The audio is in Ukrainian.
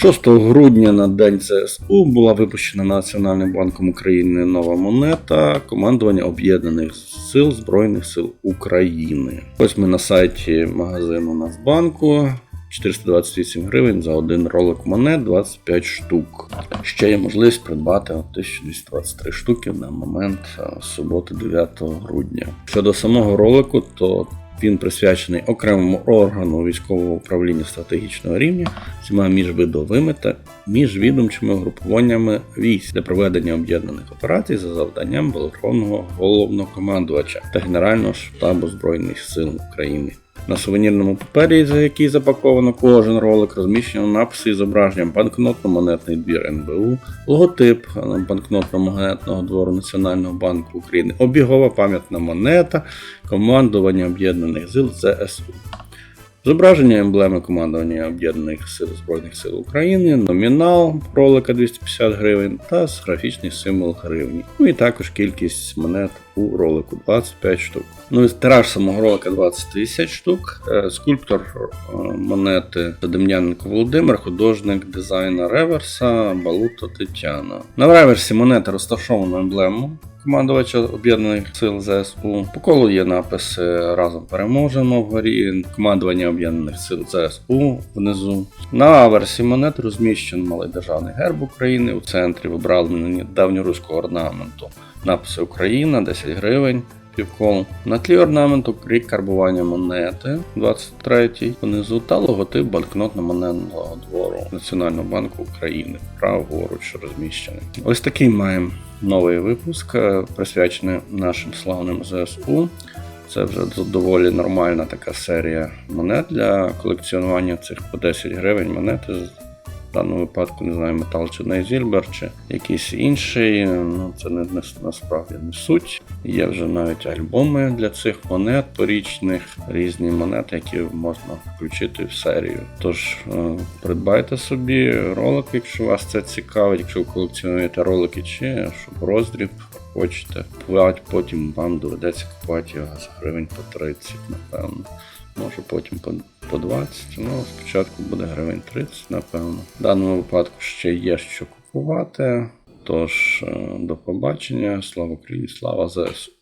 6 грудня на День ЗСУ була випущена Національним банком України нова монета командування Об'єднаних Сил Збройних сил України. Ось ми на сайті магазину Нацбанку. 428 гривень за один ролик монет 25 штук. Ще є можливість придбати 1223 штуки на момент суботи 9 грудня. Щодо самого ролику, то він присвячений окремому органу військового управління стратегічного рівня, всіма міжвидовими та міжвідомчими групуваннями військ для проведення об'єднаних операцій за завданням Верховного головнокомандувача та Генерального штабу Збройних сил України. На сувенірному папері, за який запаковано кожен ролик, розміщено написи із зображенням банкнотно-монетний двір НБУ, логотип банкнотно-монетного двору Національного банку України, обігова пам'ятна монета, командування Об'єднаних Сил ЗСУ. Зображення емблеми командування Об'єднаних Сил Збройних сил України, номінал ролика 250 гривень та графічний символ гривні. Ну і також кількість монет у ролику 25 штук. Ну і тираж самого ролика 20 тисяч штук. Е, Скульптор е, монети Дем'яненко Володимир, художник дизайна реверса Балуто Тетяна. На реверсі монети розташовано емблему командувача Об'єднаних сил ЗСУ. По колу є написи разом переможемо вгорі, командування Об'єднаних сил ЗСУ внизу. На аверсі монет розміщений малий державний герб України. У центрі вибрали давньоруського орнаменту. Написи Україна 10 гривень. Півкол. На тлі орнаменту рік карбування монети 23 внизу та логотип банкнотно-монетного двору Національного банку України праворуч розміщений. Ось такий маємо новий випуск, е, присвячений нашим славним ЗСУ. Це вже доволі нормальна така серія монет для колекціонування цих по 10 гривень монети. В даному випадку не знаю, метал чи Нейзільбер, чи якийсь інший. Ну, це не, не насправді не суть. Є вже навіть альбоми для цих монет порічних, різні монети, які можна включити в серію. Тож е, придбайте собі ролик, якщо вас це цікавить, якщо ви колекціонуєте ролики, чи щоб роздріб хочете. Потім вам доведеться купувати його за гривень по 30, напевно. Може потім по, по 20, ну спочатку буде гривень 30, напевно. В даному випадку ще є що купувати. Тож, е, до побачення, слава Україні, слава ЗСУ.